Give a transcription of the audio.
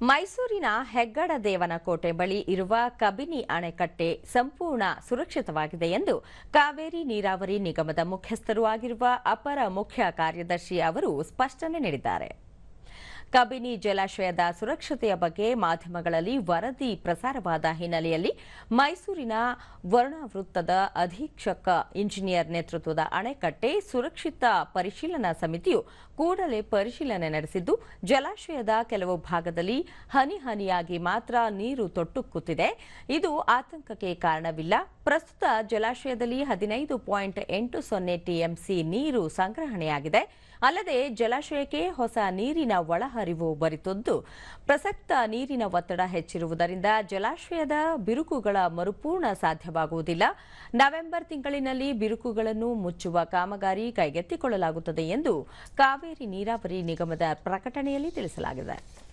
ಮೈಸೂರಿನ ಹೆಗ್ಗಡ ದೇವನಕೋಟೆ ಬಳಿ ಇರುವ ಕಬಿನಿ ಅಣೆಕಟ್ಟೆ ಸಂಪೂರ್ಣ ಸುರಕ್ಷಿತವಾಗಿದೆ ಎಂದು ಕಾವೇರಿ ನೀರಾವರಿ ನಿಗಮದ ಮುಖ್ಯಸ್ಥರೂ ಆಗಿರುವ ಅಪರ ಮುಖ್ಯ ಕಾರ್ಯದರ್ಶಿ ಅವರು ಸ್ಪಷ್ಟನೆ ನೀಡಿದ್ದಾರೆ. ಕಬಿನಿ ಜಲಾಶಯದ ಸುರಕ್ಷತೆಯ ಬಗ್ಗೆ ಮಾಧ್ಯಮಗಳಲ್ಲಿ ವರದಿ ಪ್ರಸಾರವಾದ ಹಿನ್ನೆಲೆಯಲ್ಲಿ ಮೈಸೂರಿನ ವರ್ಣವೃತ್ತದ ಅಧೀಕ್ಷಕ ಇಂಜಿನಿಯರ್ ನೇತೃತ್ವದ ಅಣೆಕಟ್ಟೆ ಸುರಕ್ಷಿತ ಪರಿಶೀಲನಾ ಸಮಿತಿಯು ಕೂಡಲೇ ಪರಿಶೀಲನೆ ನಡೆಸಿದ್ದು, ಜಲಾಶಯದ ಕೆಲವು ಭಾಗದಲ್ಲಿ ಹನಿ ಹನಿಯಾಗಿ ಮಾತ್ರ ನೀರು ತೊಟ್ಟುಕ್ಕುತ್ತಿದೆ ಇದು ಆತಂಕಕ್ಕೆ ಕಾರಣವಿಲ್ಲ. ಪ್ರಸ್ತುತ ಜಲಾಶಯದಲ್ಲಿ ಹದಿನೈದು ಪಾಯಿಂಟ್ ಎಂಟು ಸೊನ್ನೆ ಟಿಎಂಸಿ ನೀರು ಸಂಗ್ರಹಣೆಯಾಗಿದೆ. ಅಲ್ಲದೆ ಜಲಾಶಯಕ್ಕೆ ಹೊಸ ನೀರಿನ ಒಳಹರಿವು ಬರಿತದ್ದು ಪ್ರಸಕ್ತ ನೀರಿನ ಒತ್ತಡ ಹೆಚ್ಚಿರುವುದರಿಂದ ಜಲಾಶಯದ ಬಿರುಕುಗಳ ಮರುಪೂರ್ಣ ಸಾಧ್ಯವಾಗುವುದಿಲ್ಲ. ನವೆಂಬರ್ ತಿಂಗಳಿನಲ್ಲಿ ಬಿರುಕುಗಳನ್ನು ಮುಚ್ಚುವ ಕಾಮಗಾರಿ ಕೈಗೆತ್ತಿಕೊಳ್ಳಲಾಗುತ್ತದೆ ಎಂದು ಕಾವೇರಿ ನೀರಾವರಿ ನಿಗಮದ ಪ್ರಕಟಣೆಯಲ್ಲಿ ತಿಳಿಸಲಾಗಿದೆ.